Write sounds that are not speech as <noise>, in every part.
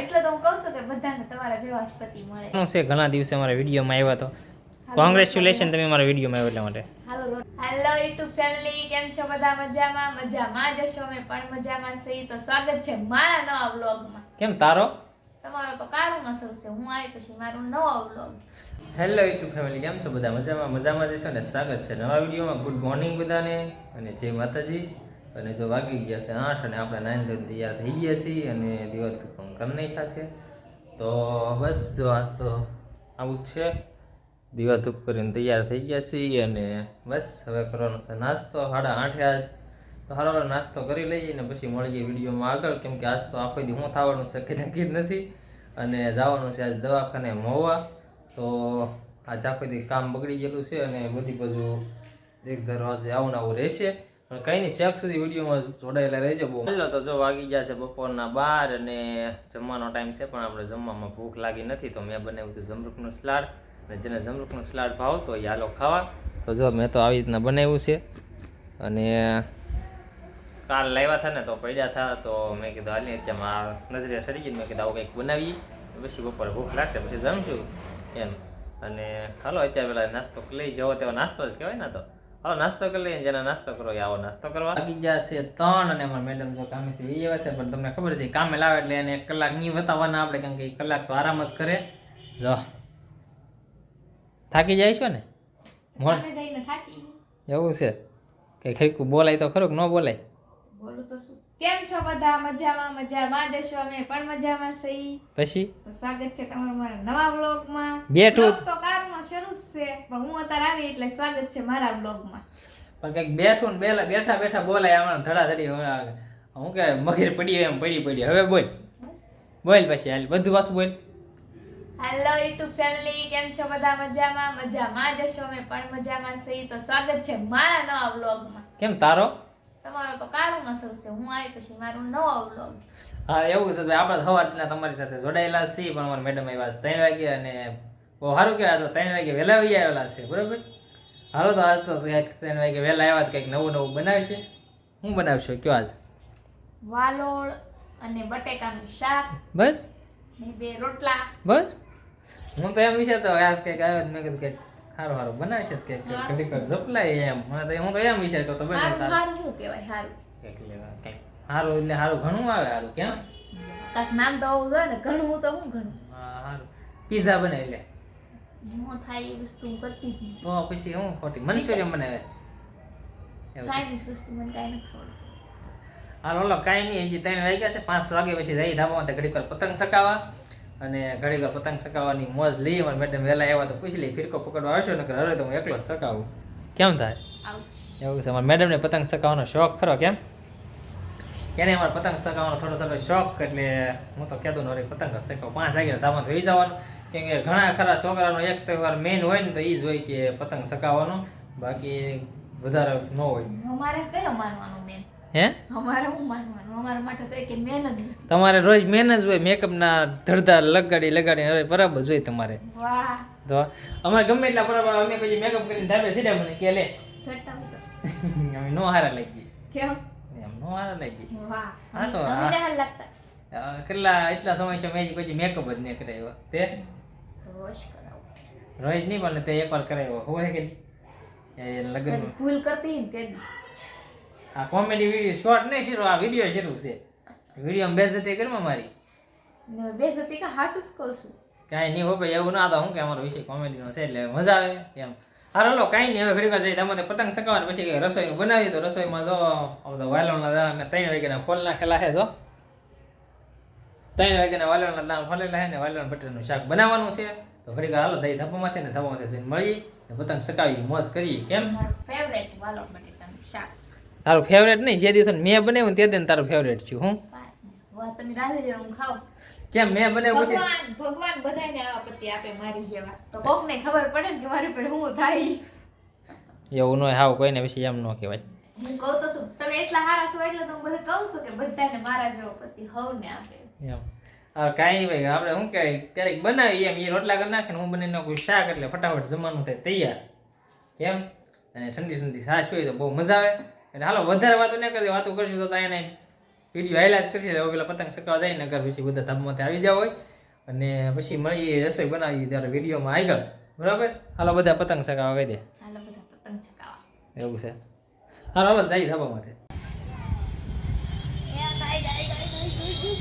એટલે તો હું કહું છું કે બધાને તમારા જેવા જ પતિ મળે. શું છે? ઘણા દિવસે મારા વિડીયોમાં આવ્યા તો. કોંગ્રેચ્યુલેશન તમે મારા વિડીયોમાં આવ્યા એટલે માટે. હાલો હેલો. યુટ્યુબ ફેમિલી કેમ છો? બધા મજામાં? મજામાં જ છો અમે પણ મજામાં છીએ. તો સ્વાગત છે મારા નવા વ્લોગમાં કેમ તારો? તમારો તો કારું શરૂ છે. હું આવી પછી મારું નવો વ્લોગ હેલો યુટ્યુબ ફેમિલી કેમ છો? બધા મજામાં? મજામાં જશો ને? સ્વાગત છે નવા વિડીયોમાં. ગુડ મોર્નિંગ બધાને. અને જય માતાજી. અને જો વાગી ગયા છે આઠ અને આપણે નાઇન ધોરણ તૈયાર થઈ ગયા છીએ અને દિવસ પણ કરી નાખ્યા છે. તો બસ જો આજ તો આવું જ છે. દીવા ધૂપ કરીને તૈયાર થઈ ગયા છીએ અને બસ હવે કરવાનો છે નાસ્તો. સાડા આઠે આજ તો હારો નાસ્તો કરી લઈએ ને પછી મળીએ વિડીયોમાં આગળ. કેમ કે આજ તો આખો હું થવાનું છે કે નક્કી જ નથી. અને જવાનું છે આજ દવાખાને મોવા. તો આજ આખો દી કામ બગડી ગયેલું છે અને બધી બાજુ એક ધારો આજે આવું આવું રહેશે. કંઈ નહીં શેક સુધી વિડીયોમાં જોડાયેલા રહેજો બહુ. પહેલો તો જો વાગી ગયા છે બપોરના બાર અને જમવાનો ટાઈમ છે, પણ આપણે જમવામાં ભૂખ લાગી નથી, તો મેં બનાવ્યું હતું જમરૂકનું સલાડ. અને જેને જમરૂકનું સલાડ ભાવતો એ હાલો ખાવા. તો જો મેં તો આવી રીતના બનાવ્યું છે. અને કાલ લાવ્યા હતા ને, તો પડ્યા હતા, તો મેં કીધું હાલી અત્યારમાં આ નજરે સડી ગઈ મેં કીધું આવું કંઈક બનાવીએ. પછી બપોરે ભૂખ લાગશે, પછી જમશું એમ. અને હાલો, અત્યારે પેલા નાસ્તો લઈ જવો, તેવો નાસ્તો જ કહેવાય ને તો. હાલો નાસ્તો કરી લઈએ જેને નાસ્તો કરો એ આવો નાસ્તો કરવા. લાગી છે ત્રણ અને અમારા મેડમ જો કામેથી વી આવ્યા છે પણ તમને ખબર છે કામે લાવે એટલે એને એક કલાક નહીં બતાવવાના આપણે કારણ કે એક કલાક તો આરામ જ કરે. જો. થાકી જાય છો ને? એવું છે? કે ખરીકું બોલાય તો ખરું કે ન બોલાય? બોલું તો શું? કેમ છો બધા? મજામાં મજામાં. જ હશો અમે પણ મજામાં સહી પછી? સ્વાગત છે તમારું મારા નવા બ્લોગમાં બેઠું. તો છે પણ હું અત્યારે આવી એટલે સ્વાગત છે મારા બ્લોગમાં પણ કંઈક બેઠું ને બેલા બેઠા બેઠા બોલાય આમાં ધડાધડી હું કે મગર પડી એમ પડી પડી. હવે બોલ. બોલ પછી હાલ. બધું પાછું બોલ. હેલો યુટ્યુબ ફેમિલી કેમ છો બધા? મજામાં? મજામાં જ છો અમે પણ મજામાં સહી તો સ્વાગત છે મારા નવા વ્લોગમાં કેમ તારો? તમારો તો કારુનો અસર છે. હું આવી પછી મારું નવો વ્લોગ હા એવું છે. આપણે સવારના તમારી સાથે જોડાયેલા છીએ પણ અમારા મેડમ આવ્યા છે. ત્રણ વાગે અને બહુ સારું કહેવાય તો ત્રણ વાગે વહેલા આવી આવેલા છે બરાબર? હાલો તો આજ તો કંઈક ત્રણ વાગે વહેલા આવ્યા કંઈક નવું નવું બનાવશે. શું બનાવશો? કયો આજ? વાલોળ અને બટેકાનું શાક. બસ? ને બે રોટલા. બસ? હું તો એમ વિચારતો હોય આજ કંઈક આવ્યો તો મેં કીધું કંઈક સારું સારું બનાવશે કે ઘડીક વાર જપલાય એમ. મને તો હું તો એમ વિચાર કરતો ભાઈ હારું તારે. શું કહેવાય સારું કંઈક લેવા કંઈક સારું એટલે સારું ઘણું આવે સારું કેમ? કાંઈક નામ તો આવું જોઈએ ને ઘણું તો હું ઘણું? હા સારું પીઝા બનાવી લે. ન થાય એ વસ્તુ હું કરતી જ તો પછી હું ખોટી? મંચુરિયન બનાવે ચાઇનીઝ વસ્તુ મને કાંઈ નથી આવડતું હાલ ઓલો કાંઈ નહીં. હજી ત્રણ વાગ્યા છે. પાંચ વાગે પછી જઈ ધાબામાં તો ઘડીક પતંગ સકાવા અને ઘડી વાર પતંગ ચકાવવાની મોજ લઈ અને મેડમ વહેલા આવ્યા તો પૂછી લઈ ફિરકો પકડવા આવશો? ને હવે તો હું એકલો સકાવું કેમ થાય? એવું છે. મારા મેડમને પતંગ સકાવવાનો શોખ ખરો કેમ? એને અમારે પતંગ ચકાવવાનો થોડો થોડો શોખ એટલે હું તો કહેતો ને પતંગ જ પાંચ વાગ્યા ધામાં થઈ જવાનું. કેમ કે ઘણા ખરા છોકરાનો એક તહેવાર મેઇન હોય ને તો એ જ હોય કે પતંગ ચકાવવાનો બાકી વધારે ન હોય. અમારે કયો માનવાનો મેન હે? અમારે હું માનવાનું? અમારા માટે તો કે મેન જ તમારે રોજ મહેનત જ હોય મેકઅપના ધડધા લગાડી લગાડી હવે બરાબર જોઈએ તમારે. વાહ. તો અમારે ગમે એટલા બરાબર અમે પછી મેકઅપ કરીને ધાબે સીધા મને કે લે. સટ્ટા. <laughs> અમે નો હારા લાગી કેમ? નો હારા લાગી હા, અ, કેટલા એટલા સમય છે મેં કોઈ મેકઅપ જ નહીં કરાવ્યો તે? રોજ નહીં પણ તે એકવાર કરાવ્યો હોય કે લગ્ન ભૂલ કરતી ને તે આ કોમેડી વીડિયો શોર્ટ નહીં શરૂ આ વીડિયો શરૂ છે. વીડિયો બેસતી કરમાં મારી? બેસતી કે હાસુસ કા હાસુ જ કહું છું. કાંઈ નહીં હો ભાઈ એવું ના તો હું કે અમારો વિષય કોમેડીનો છે એટલે મજા આવે એમ. હારો લો કાંઈ નહીં હવે ઘડીક વાર જઈ તમે પતંગ સકાવવાનું પછી રસોઈનું બનાવી તો રસોઈમાં જો હવે તો વાલોના દાણા મેં ત્રણ વાગ્યાના ફોલ નાખેલા છે જો. ત્રણ વાગ્યાના વાલણના દાણા ફોલેલા છે ને વાલણ બટેરનું શાક બનાવવાનું છે. તો ઘડી વાર હાલો જઈ ધપ્પામાંથી ને ધપ્પામાંથી જઈને મળી પતંગ સકાવી મોજ કરીએ કેમ? ફેવરેટ વાલો બટેટાનું શાક. તારું ફેવરેટ નહીં જે દિવસ મેં બનાવ્યું તે દિન તારું ફેવરેટ છું હું? તમે રાધે જો હું ખાઉં કેમ મેં મને પછી ભગવાન ભગવાન બધાને આવા પતિ આપે મારી જેવા. તો કોકને ખબર પડે ને કે મારી પર હું થાય. એવું નો હાવ કોઈને પછી એમ નો કહેવાય. હું કહું તો શું તમે એટલા હારા છો એટલે તો હું બધે કહું છું કે બધાને મારા જેવો પતિ હવને આપે. એમ. કાંઈ નહીં ભાઈ આપણે શું કહેવાય ક્યારેક બનાવીએ એમ એ રોટલા કરી નાખે હું બનાવી નાખું શાક એટલે ફટાફટ જમવાનું થાય તૈયાર. કેમ? અને ઠંડી ઠંડી સાસ હોય તો બહુ મજા આવે. એટલે હાલો વધારે વાતો ન કરતી વાતો કરશું તો એને વીડિયો હાઈલા જ કરશે. હવે પેલા પતંગ ચકાવવા જાય નગર પછી બધા ધાબામાંથી આવી જાવ હોય. અને પછી મળી રસોઈ બનાવી ત્યારે વિડીયોમાં આગળ. બરાબર? હાલો બધા પતંગ ચકાવા કહી દે. હાલો બધા પતંગ ચકાવવા એવું છે. હાલો હાલો જાય ધાબામાંથી.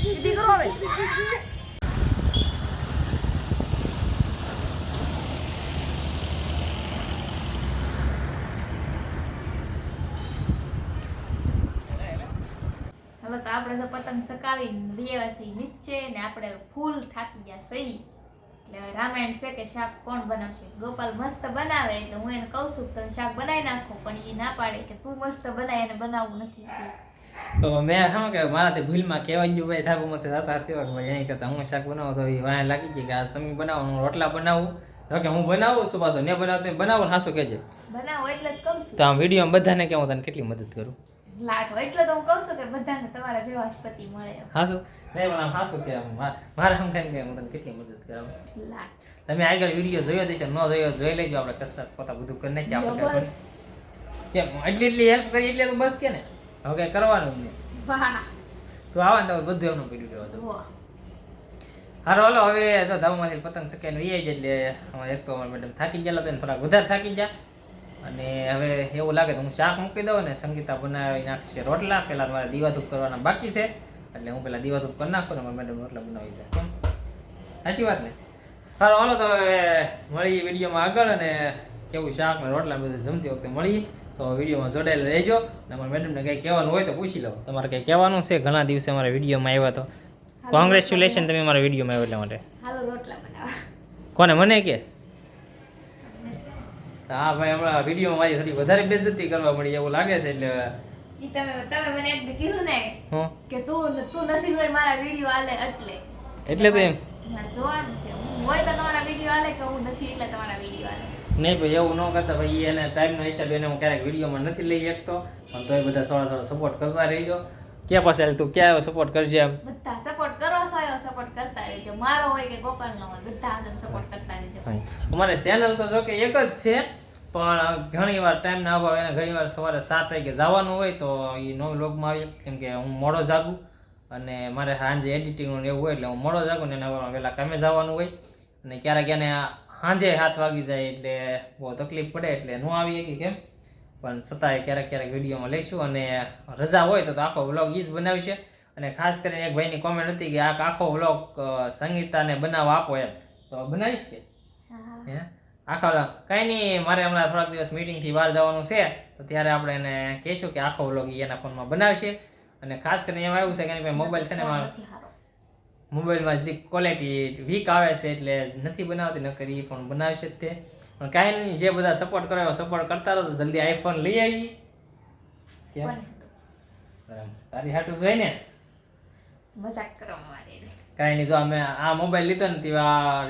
દીદી તો આપણે તો પતંગ સકાવીને છીએ નીચે ને આપણે ફૂલ થાકી ગયા સહી એટલે રામાયણ છે કે શાક કોણ બનાવશે? ગોપાલ મસ્ત બનાવે એટલે હું એને કહું છું તમે શાક બનાવી નાખો પણ એ ના પાડે કે તું મસ્ત બનાય એને બનાવવું નથી. તો મેં શું કે મારાથી ભૂલમાં કહેવાય ગયું ભાઈ ધાબામાંથી થતા થયો કે ભાઈ અહીં કરતા હું શાક બનાવો તો એ વાંહે લાગી ગઈ કે આ તમે બનાવો હું રોટલા બનાવું. તો કે હું બનાવું છું પાછો ને બનાવતો બનાવો ને હાસું કહેજે. બનાવો એટલે જ કહું છું. તો આમ વિડીયોમાં બધાને કે હું તને કેટલી મદદ કરું? લાટો એટલે તો હું કહું છું કે બધાને તમારા જેવા જ પતિ મળે. હાસું? નહીં પણ આમ હાસું કે આમ મા- મારે કે હું તમને કેટલી મદદ કરાવું? તમે આગળ વીડિયો જોયો દેશે ન જોયો જોઈ લેજો આપણે કસરત પોતા બધું કરી નાખીએ આપણે કેમ એટલી એટલી હેલ્પ કરી એટલે તો બસ કે ને? હવે કઈ કરવાનું જ નહીં. તો આવે ને બધું એમનું પીડ્યું રહેવા હારો હાલો હવે જો ધાબામાંથી પતંગ ચકાઈને વી આવી જાય એટલે એક તો અમારે મેડમ થાકી ગયેલા તો થોડાક વધારે થાકી ગયા. અને હવે એવું લાગે તો હું શાક મૂકી દઉં ને સંગીતા બનાવી નાખશે રોટલા. પહેલાં તમારે દીવાધૂપ કરવાના બાકી છે. એટલે હું પહેલાં દીવાધૂપ કરી નાખું ને મેડમ રોટલા બનાવી જાય કેમ? સાચી વાત ને? સારું હાલો તો હવે મળીએ વિડીયોમાં આગળ અને કેવું શાક ને રોટલા બધું જમતી વખતે મળીએ. તો વિડીયોમાં જોડાયેલા રહેજો અને અમારા મેડમને કંઈ કહેવાનું હોય તો પૂછી લો. તમારે કંઈ કહેવાનું છે? ઘણા દિવસે અમારા વિડીયોમાં આવ્યા તો. કોંગ્રેચ્યુલેશન તમે મારા વિડીયોમાં આવ્યો એટલા માટે. હાલો રોટલા બનાવો. કોને મને કે? હા ભાઈ હમણાં વીડિયો મારી થોડી વધારે બેજતી કરવા મળી એવું લાગે છે એટલે તમે તમે મને એક કીધું ને કે તું તું નથી હોય મારા વીડિયો આલે એટલે. એટલે તો એમ. જોવાનું છે. હોય તો તમારા વીડિયો આલે કે હું નથી એટલે તમારા વીડિયો આલે નહીં ભાઈ એવું ન કરતા ભાઈ એને ટાઈમનો હિસાબે એને હું ક્યારેક વિડીયોમાં નથી લઈ શકતો. પણ તોય બધા થોડા થોડા સપોર્ટ કરતા રહીજો. ક્યાં પાસે તું? ક્યાં સપોર્ટ કરજે એમ બધા સપોર્ટ સપોર્ટ કરતા રહેજો. મારો હોય કે ગોપાલનો હોય, બધા આને સપોર્ટ કરતા રહેજો. અમારે ચેનલ તો જો કે એક જ છે, પણ ઘણી વાર ટાઈમના અભાવ એને ઘણી વાર સવારે સાત વાગે જવાનું હોય તો એ નો લોગમાં આવી કેમ કે હું મોડો જાગું અને મારે સાંજે એડિટિંગનું એવું હોય એટલે હું મોડો જાગું ને એના વહેલા કામે જવાનું હોય. અને ક્યારેક એને સાંજે હાથ વાગી જાય એટલે બહુ તકલીફ પડે એટલે ન આવી શકી કેમ. પણ છતાંય ક્યારેક ક્યારેક વિડીયોમાં લઈશું અને રજા હોય તો આખો વ્લોગ એ જ બનાવશે. અને ખાસ કરીને એક ભાઈની કોમેન્ટ હતી કે આ આખો વ્લોગ સંગીતાને બનાવવા આપો એમ. તો બનાવીશ કે? હા. આખા કાંઈ નહીં મારે હમણાં થોડાક દિવસ મીટિંગથી બહાર જવાનું છે. તો ત્યારે આપણે એને કહીશું કે આખો વ્લોગ એના ફોનમાં બનાવશે. અને ખાસ કરીને એમાં એવું છે કે એની મોબાઈલ છે ને એમાં મોબાઈલમાં જે ક્વોલિટી વીક આવે છે એટલે નથી બનાવતી નકર એ પણ બનાવશે જ તે. પણ કાંઈ નહીં જે બધા સપોર્ટ કરે સપોર્ટ કરતા રહો તો જલ્દી આઈફોન લઈ આવી. કેમ બરાબર. તારી હાટું જોઈ ને. મજાક કરવા મારે કાંઈ નહીં જો અમે આ મોબાઈલ લીધો ને તેવા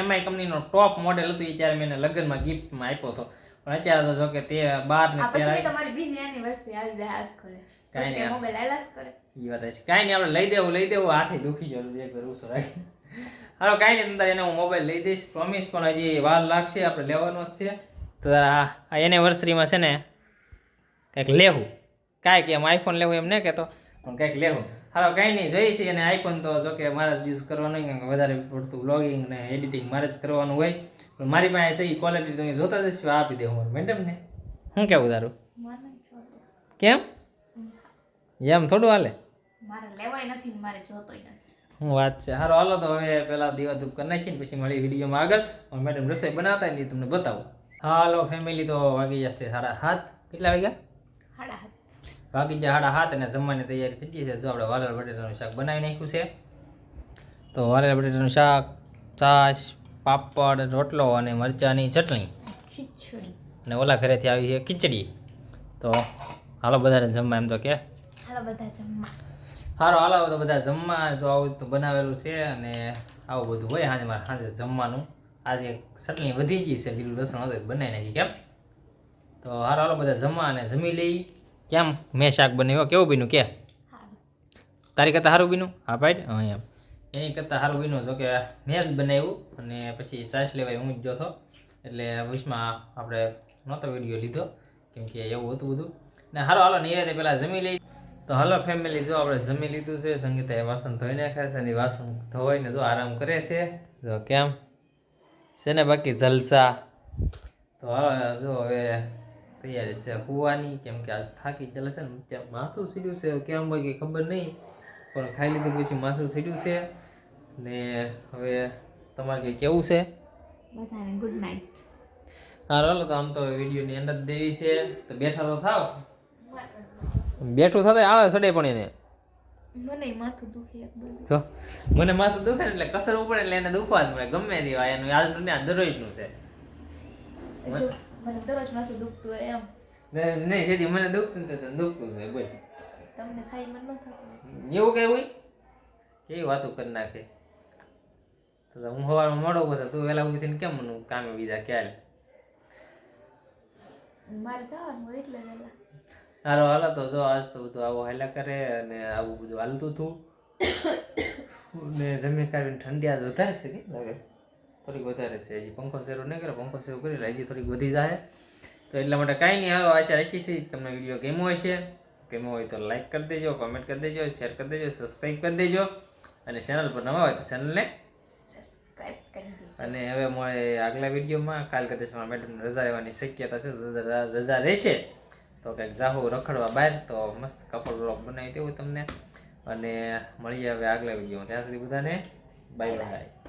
એમઆઈ કંપનીનો ટોપ મોડેલ હતું એ ત્યારે મેં લગ્નમાં ગિફ્ટમાં આપ્યો હતો. પણ અત્યારે તો જો કે તે બાર ને પછી તમારી બીજી એનિવર્સરી આવી જાય આસ કરે કાંઈ નહીં. મોબાઈલ આલાસ કરે એ. વાત છે. કાંઈ નહીં આપણે લઈ દેવું લઈ દેવું હાથે દુખી જતું છે વાર ઉસો રાખી. હાલો કાંઈ નહીં તમારે એને હું મોબાઈલ લઈ દઈશ પ્રોમિસ પણ હજી વાર લાગશે આપણે લેવાનો જ છે. તો આ આ એનિવર્સરીમાં છે ને કંઈક લેવું. કાંઈક એમ આઈફોન લેવું એમ નહીં કહેતો. પણ કંઈક લેવું. હારો કંઈ નહીં જોઈશી છે અને આઈફોન તો જો કે મારે જ યુઝ કરવાનો કારણ કે વધારે પડતું બ્લોગિંગ ને એડિટિંગ મારે જ કરવાનું હોય. પણ મારી પાસે સહી ક્વોલિટી તમે જોતા જશો આપી દેવું મેડમ ને? શું કેવું તારું? કેમ? એમ થોડું હાલે? મારે મારે હું વાત છે. હારો હાલો તો હવે પેલા દીવા ધૂપ કરી નાખીને પછી મળી વિડીયોમાં આગળ. મેડમ રસોઈ બનાવતા ને તમને બતાવું. હાલો ફેમિલી તો વાગી જશે સાડા હાથ કેટલા વાગ્યા? હાથ જે સાડા હાથ અને જમવાની તૈયારી થઈ ગઈ છે જો આપણે વાલર બટેટાનું શાક બનાવી નાખ્યું છે. તો વાલર બટેટાનું શાક છાશ પાપડ રોટલો અને મરચાંની ચટણી. અને ઓલા ઘરેથી આવી છે ખીચડી. તો હાલો બધાને જમવા એમ તો કે. હાલો બધા જમવા. સારો હાલો તો બધા જમવા. જો આવું તો બનાવેલું છે અને આવું બધું હોય સાંજે મારે સાંજે જમવાનું. આજે ચટણી વધી ગઈ છે લીલું લસણ હતું બનાવી નાખી કેમ? તો હારો હાલો બધા જમવા અને જમી લઈ. કેમ? મેં શાક બનાવ્યો. કેવું બીનું કે? તારી કરતાં સારું બીનું હા પાડ હા એમ. એની કરતાં સારું બીનું જો કે મેં જ બનાવ્યું અને પછી સાસ લેવાય હું જ જો એટલે વિશમાં આપણે નહોતો વીડિયો લીધો કેમ કે એવું હતું બધું. ને હારો હાલો નિરાતે પહેલાં જમી લઈ તો હાલો ફેમિલી જો આપણે જમી લીધું છે. સંગીતાએ વાસણ ધોઈ નાખ્યા છે અને વાસણ ધોવાઈને જો આરામ કરે છે. જો કેમ? છે ને બાકી જલસા. તો હાલો જો હવે તૈયારી છે. હોવાની કેમ કે આજ થાકી ચાલે છે ને માથું સીડ્યું છે. કેમ હોય કે ખબર નહીં પણ ખાઈ લીધું પછી માથું સીડ્યું છે. ને હવે તમારે કંઈ કેવું છે? બધાને ગુડ નાઇટ હા હાલો તો આમ તો વિડીયોની અંદર જ દેવી છે. તો બેઠા તો થાવ. બેઠું થતા આળસ ચડે પણ એને. મને માથું દુખે જો મને માથું દુખે એટલે કસર ઉપર એટલે એને દુખવા જ મળે. ગમે તેવા એનું યાદ દરરોજનું છે. મને દરરોજ માથું દુખતું હોય એમ. ને- નહીં સીધી મને દુખતું ને તો દુખતું છે બોલ. તમને થાય મને ન થતું એવું કઈ હોય? કેવી વાતો કરી નાખે? તો હું હવારમાં મોડો ઊભો તું વહેલા ઊભી થઈને કેમ મને કામે બીજા ક્યારે? મારે જવાનું હોય એટલે વહેલા. હારો હાલો તો જો આજ તો બધું આવો હાલ્યા કરે અને આવું બધું હાલતું હતું. <coughs> ને જમીન કાઢીને ઠંડી આજ વધારે છે કે લાગે? થોડીક વધારે છે. હજી પંખો શેરો નહીં કરે પંખો શેરો કરી લે હજી થોડીક વધી જાય. તો એટલા માટે કાંઈ નહીં હાલો આશા રાખી છે તમને વીડિયો કેમો હશે. કેમો હોય તો લાઇક કરી દેજો કોમેન્ટ કરી દેજો શેર કરી દેજો સબસ્ક્રાઈબ કરી દેજો. અને ચેનલ પર નવા હોય તો ચેનલને સબસ્ક્રાઇબ કરી દેજો. અને હવે મળે આગલા વિડીયોમાં. કાલ કદેશમાં મેડમને રજા રહેવાની શક્યતા છે રજા રજા રહેશે. તો કંઈક જાહો રખડવા બહાર તો મસ્ત કપડ બ્લોક બનાવી દેવું તમને. અને મળીએ હવે આગલા વિડીયોમાં. ત્યાં સુધી બધાને બાય બાય